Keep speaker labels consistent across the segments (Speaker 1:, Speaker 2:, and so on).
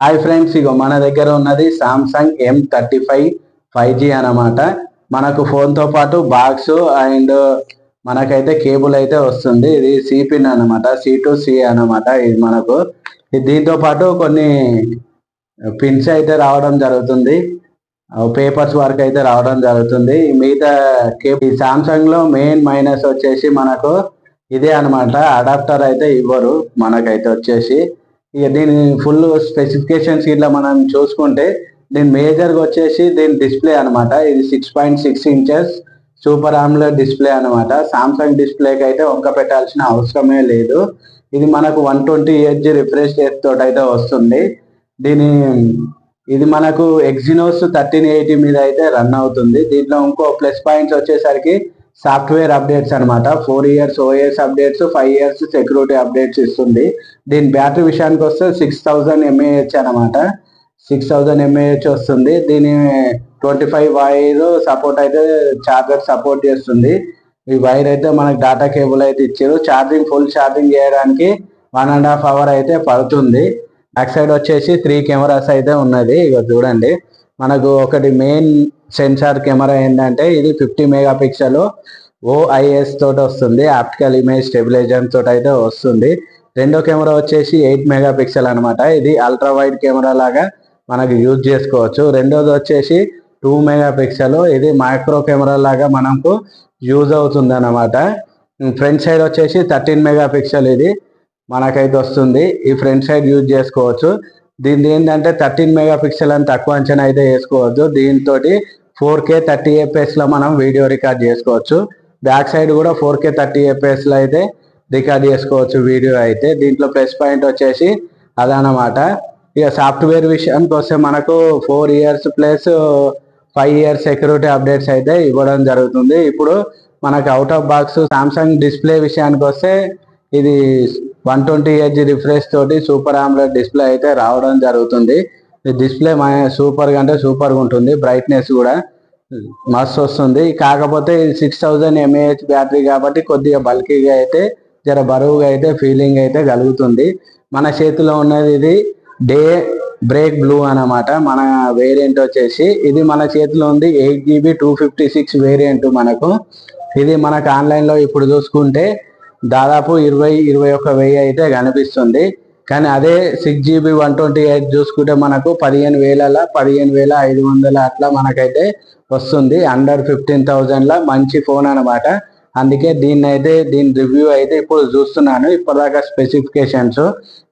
Speaker 1: Hi friends ఇగో మన దగ్గర ఉన్నది Samsung M thirty five five G అనమాట మనకు ఫోన్తో తో పాటు బాక్స్ అండ్ మనకైతే కేబుల్ అయితే వస్తుంది. ఇది సి పిన్ అనమాట సి టు సి అనమాట ఇది మనకు. దీంతో పాటు కొన్ని పిన్స్ అయితే రావడం జరుగుతుంది. పేపర్స్ వర్క్ అయితే రావడం జరుగుతుంది. మిగతా కేబుల్ సామ్సంగ్లో మెయిన్ మైనస్ వచ్చేసి మనకు ఇదే అన్నమాట. అడాప్టర్ అయితే ఇవ్వరు మనకైతే వచ్చేసి. ఇక దీని ఫుల్ స్పెసిఫికేషన్స్ ఇట్లా మనం చూసుకుంటే దీని మేజర్గా వచ్చేసి దీని డిస్ప్లే అనమాట ఇది six point six inches super AMOLED display అనమాట సామ్సంగ్ డిస్ప్లేకి అయితే ఒక్క పెట్టాల్సిన అవసరమే లేదు. ఇది మనకు one twenty eight G refresh rate తోటి అయితే వస్తుంది. దీని ఇది మనకు ఎగ్జినోస్ థర్టీన్ ఎయిటీ మీద అయితే రన్ అవుతుంది. దీంట్లో ఇంకో ప్లస్ పాయింట్స్ వచ్చేసరికి సాఫ్ట్వేర్ అప్డేట్స్ అనమాట four years OS updates five years security updates ఇస్తుంది. దీని బ్యాటరీ విషయానికి వస్తే సిక్స్ థౌజండ్ ఎంఏహెచ్ అనమాట సిక్స్ థౌజండ్ ఎంఏహెచ్ వస్తుంది. దీని ట్వంటీ ఫైవ్ వైర్ సపోర్ట్ అయితే చార్జర్ సపోర్ట్ చేస్తుంది. ఈ వైర్ అయితే మనకు డాటా కేబుల్ అయితే ఇచ్చారు. ఛార్జింగ్ ఫుల్ ఛార్జింగ్ చేయడానికి వన్ అండ్ హాఫ్ అవర్ అయితే పడుతుంది. బ్యాక్ సైడ్ వచ్చేసి త్రీ కెమెరాస్ అయితే ఉన్నది. ఇక చూడండి. మనకు ఒకటి మెయిన్ సెన్సార్ కెమెరా ఏంటంటే ఇది ఫిఫ్టీ మెగా పిక్సెల్ ఓఐఎస్ తోటి వస్తుంది. ఆప్టికల్ ఇమేజ్ స్టెబిలైజర్ తోటి అయితే వస్తుంది. రెండో కెమెరా వచ్చేసి ఎయిట్ మెగా పిక్సెల్ అనమాట ఇది అల్ట్రా వైడ్ కెమెరా లాగా మనకు యూజ్ చేసుకోవచ్చు. రెండోది వచ్చేసి టూ మెగా పిక్సెల్ ఇది మైక్రో కెమెరా లాగా మనకు యూజ్ అవుతుంది అనమాట ఫ్రంట్ సైడ్ వచ్చేసి థర్టీన్ మెగా పిక్సెల్ ఇది మనకైతే వస్తుంది. ఈ ఫ్రంట్ సైడ్ యూజ్ చేసుకోవచ్చు. దీని ఏంటంటే థర్టీన్ మెగా పిక్సెల్ అని తక్కువ అంచనా అయితే వేసుకోవద్దు. దీంతో ఫోర్ కే థర్టీ ఏపీఎస్లో మనం వీడియో రికార్డ్ చేసుకోవచ్చు. బ్యాక్ సైడ్ కూడా ఫోర్ కే థర్టీ ఏపీఎస్లో అయితే రికార్డ్ చేసుకోవచ్చు వీడియో అయితే. దీంట్లో ప్లస్ పాయింట్ వచ్చేసి అదనమాట ఇక సాఫ్ట్వేర్ విషయానికి వస్తే మనకు four years plus five years security updates అయితే ఇవ్వడం జరుగుతుంది. ఇప్పుడు మనకు out of box Samsung display విషయానికి వస్తే ఇది one twenty eight G refresh తోటి సూపర్ ఆమ్లెట్ డిస్ప్లే అయితే రావడం జరుగుతుంది. ఈ డిస్ప్లే సూపర్గా అంటే సూపర్గా ఉంటుంది. బ్రైట్నెస్ కూడా మస్తు వస్తుంది. కాకపోతే ఇది సిక్స్ థౌజండ్ ఎంఏహెచ్ బ్యాటరీ కాబట్టి కొద్దిగా బల్కీగా అయితే జర బరువుగా అయితే ఫీలింగ్ అయితే కలుగుతుంది. మన చేతిలో ఉన్నది ఇది డే బ్రేక్ బ్లూ అన్నమాట. మన వేరియంట్ వచ్చేసి ఇది మన చేతిలో ఉంది eight GB two fifty six variant మనకు. ఇది మనకు ఆన్లైన్లో ఇప్పుడు చూసుకుంటే దాదాపు ఇరవై ఇరవై ఒక్క వెయ్యి అయితే కనిపిస్తుంది. కానీ అదే six GB one twenty eight చూసుకుంటే మనకు పదిహేను వేల పదిహేను వేల ఐదు వందల అట్లా మనకైతే వస్తుంది. అండర్ ఫిఫ్టీన్ థౌజండ్లో మంచి ఫోన్ అన్నమాట. అందుకే దీన్ని అయితే దీని రివ్యూ అయితే ఇప్పుడు చూస్తున్నాను. ఇప్పటిదాకా స్పెసిఫికేషన్స్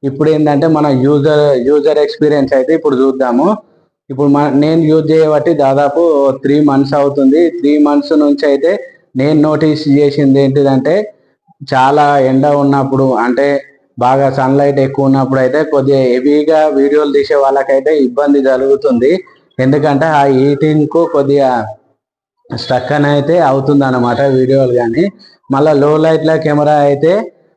Speaker 1: ఇప్పుడు ఏంటంటే మన యూజర్ యూజర్ ఎక్స్పీరియన్స్ అయితే ఇప్పుడు చూద్దాము. ఇప్పుడు మన నేను యూజ్ చేయబట్టి దాదాపు త్రీ మంత్స్ అవుతుంది. త్రీ మంత్స్ నుంచి అయితే నేను నోటీస్ చేసింది ఏంటిదంటే చాలా ఎండ ఉన్నప్పుడు అంటే బాగా సన్లైట్ ఎక్కువ ఉన్నప్పుడు అయితే కొద్దిగా హెవీగా వీడియోలు తీసే వాళ్ళకైతే ఇబ్బంది జరుగుతుంది. ఎందుకంటే ఆ హీటింగ్కు కొద్దిగా స్ట్రక్ అని అయితే అవుతుంది అనమాట వీడియోలు కానీ మళ్ళీ లో లైట్లో కెమెరా అయితే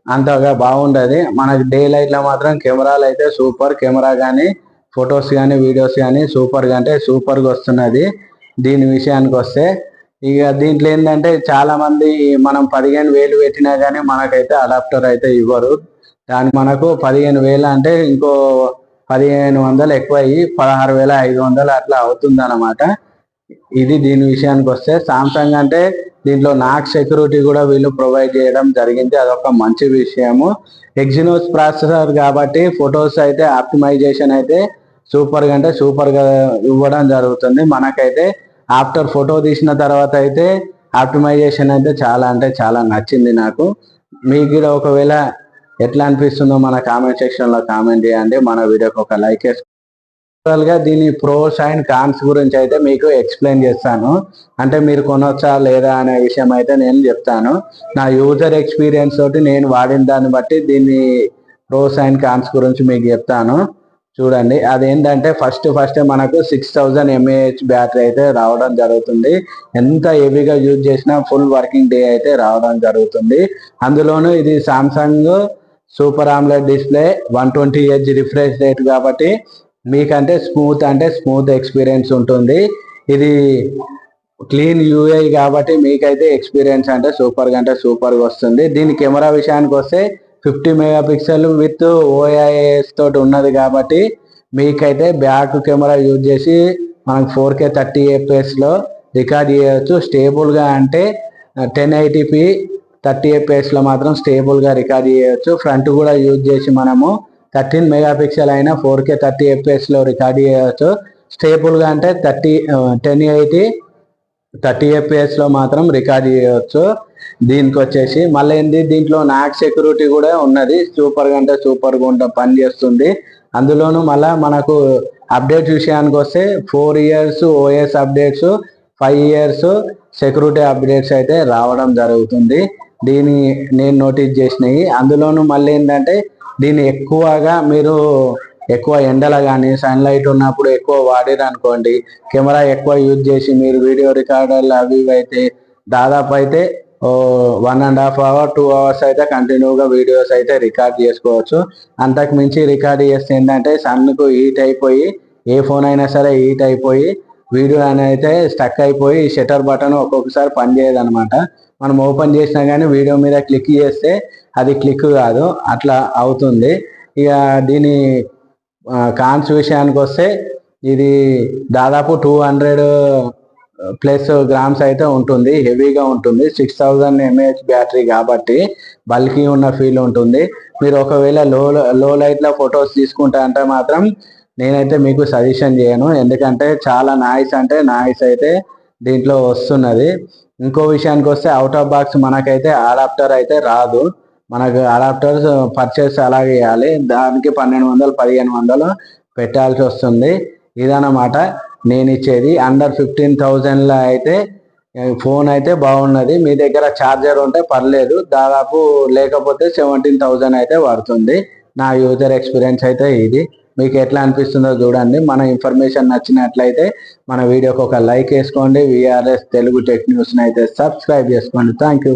Speaker 1: అంతగా బాగుండదు. మనకి డే లైట్లో మాత్రం కెమెరాలు అయితే సూపర్ కెమెరా కానీ ఫొటోస్ కానీ వీడియోస్ కానీ సూపర్గా అంటే సూపర్గా వస్తున్నది. దీని విషయానికి వస్తే ఇక దీంట్లో ఏంటంటే చాలా మంది మనం పదిహేను వేలు పెట్టినా కానీ మనకైతే అడాప్టర్ అయితే ఇవ్వరు. దానికి మనకు పదిహేను వేలు అంటే ఇంకో పదిహేను వందలు ఎక్కువ అయ్యి పదహారు వేల ఐదు వందలు అట్లా అవుతుంది అనమాట ఇది దీని విషయానికి వస్తే సామ్సంగ్ అంటే దీంట్లో నాక్ సెక్యూరిటీ కూడా వీళ్ళు ప్రొవైడ్ చేయడం జరిగింది. అదొక మంచి విషయము. ఎగ్జినోస్ ప్రాసెసర్ కాబట్టి ఫొటోస్ అయితే ఆప్టిమైజేషన్ అయితే సూపర్గా అంటే సూపర్గా ఇవ్వడం జరుగుతుంది. మనకైతే ఆఫ్టర్ ఫోటో తీసిన తర్వాత అయితే ఆప్టిమైజేషన్ అయితే చాలా అంటే చాలా నచ్చింది నాకు. మీకు కూడా ఒకవేళ ఎట్లా అనిపిస్తుందో మన కామెంట్ సెక్షన్లో కామెంట్ చేయండి. మన వీడియోకి ఒక లైక్ వేసుకోవాలి గా దీని ప్రోస్ అండ్ కాన్స్ గురించి అయితే మీకు ఎక్స్ప్లెయిన్ చేస్తాను. అంటే మీరు కొనొచ్చా లేదా అనే విషయం అయితే నేను చెప్తాను. నా యూజర్ ఎక్స్పీరియన్స్ తోటి నేను వాడిన దాన్ని బట్టి దీన్ని ప్రోస్ అండ్ కాన్స్ గురించి మీకు చెప్తాను. చూడండి. అదేంటంటే ఫస్ట్ ఫస్ట్ మనకు సిక్స్ థౌజండ్ ఎంఏహెచ్ బ్యాటరీ అయితే రావడం జరుగుతుంది. ఎంత హెవీగా యూజ్ చేసినా ఫుల్ వర్కింగ్ డే అయితే రావడం జరుగుతుంది. అందులోనూ ఇది Samsung super AMOLED display one twenty H refresh rate కాబట్టి మీకంటే స్మూత్ అంటే స్మూత్ ఎక్స్పీరియన్స్ ఉంటుంది. ఇది క్లీన్ యూఐ కాబట్టి మీకైతే ఎక్స్పీరియన్స్ అంటే సూపర్గా అంటే సూపర్గా వస్తుంది. దీని కెమెరా విషయానికి వస్తే fifty mega pixel with OIS తోటి ఉన్నది కాబట్టి మీకైతే బ్యాక్ కెమెరా యూజ్ చేసి మనకు ఫోర్ కే థర్టీ ఏపీఎస్లో రికార్డ్ చేయవచ్చు స్టేబుల్గా అంటే టెన్ ఐటీపీ థర్టీ ఏపీఎస్లో మాత్రం స్టేబుల్గా రికార్డ్ చేయవచ్చు ఫ్రంట్ కూడా యూజ్ చేసి మనము థర్టీన్ మెగా పిక్సెల్ అయినా ఫోర్ కే థర్టీ ఏపీఎస్లో రికార్డ్ చేయవచ్చు స్టేబుల్గా అంటే థర్టీ టెన్ ఎయిటీ థర్టీ లో మాత్రం రికార్డ్ చేయవచ్చు దీనికి వచ్చేసి మళ్ళీ ఏంది? దీంట్లో నాక్ సెక్యూరిటీ కూడా ఉన్నది. సూపర్గా అంటే సూపర్గా ఉంట పని చేస్తుంది. అందులోనూ మళ్ళీ మనకు అప్డేట్ విషయానికి వస్తే four years OS updates five years security updates అయితే రావడం జరుగుతుంది. దీన్ని నేను నోటీస్ చేసినవి. అందులోనూ మళ్ళీ ఏంటంటే దీన్ని ఎక్కువగా మీరు ఎక్కువ ఎండల కానీ సన్లైట్ ఉన్నప్పుడు ఎక్కువ వాడేదనుకోండి కెమెరా ఎక్కువ యూజ్ చేసి మీరు వీడియో రికార్డర్లు అవి ఇవి అయితే దాదాపు అయితే one and half hour two hours అయితే కంటిన్యూగా వీడియోస్ అయితే రికార్డ్ చేసుకోవచ్చు. అంతకు మించి రికార్డ్ చేస్తే ఏంటంటే సన్కు హీట్ అయిపోయి ఏ ఫోన్ అయినా సరే హీట్ అయిపోయి వీడియో అనేది అయితే స్టక్ అయిపోయి షటర్ బటన్ ఒక్కొక్కసారి పనిచేయదు అనమాట మనం ఓపెన్ చేసినా కానీ వీడియో మీద క్లిక్ చేస్తే అది క్లిక్ కాదు అట్లా అవుతుంది. ఇక దీని కాన్స్ విషయానికి వస్తే ఇది దాదాపు టూ హండ్రెడ్ ప్లస్ గ్రామ్స్ అయితే ఉంటుంది. హెవీగా ఉంటుంది. సిక్స్ థౌజండ్ ఎంఏహెచ్ బ్యాటరీ కాబట్టి బల్కీ ఉన్న ఫీల్ ఉంటుంది. మీరు ఒకవేళ లో లో లైట్లో ఫొటోస్ తీసుకుంటా అంటే మాత్రం నేనైతే మీకు సజెషన్ చేయను. ఎందుకంటే చాలా నాయిస్ అంటే నాయిస్ అయితే దీంట్లో వస్తున్నది. ఇంకో విషయానికి వస్తే అవుట్ ఆఫ్ బాక్స్ మనకైతే అడాప్టర్ అయితే రాదు. మనకు అడాప్టర్స్ పర్చేస్ అలాగే చేయాలి. దానికి పన్నెండు వందలు పదిహేను వందలు పెట్టాల్సి వస్తుంది. ఇదన్నమాట నేను ఇచ్చేది. అండర్ ఫిఫ్టీన్ థౌజండ్లో అయితే ఫోన్ అయితే బాగున్నది. మీ దగ్గర ఛార్జర్ ఉంటే పర్లేదు. దాదాపు లేకపోతే సెవెంటీన్ థౌజండ్ అయితే పడుతుంది. నా యూజర్ ఎక్స్పీరియన్స్ అయితే ఇది. మీకు ఎట్లా అనిపిస్తుందో చూడండి. మన ఇన్ఫర్మేషన్ నచ్చినట్లయితే మన వీడియోకి ఒక లైక్ వేసుకోండి. విఆర్ఎస్ తెలుగు టెక్ న్యూస్ని అయితే సబ్స్క్రైబ్ చేసుకోండి. Thank you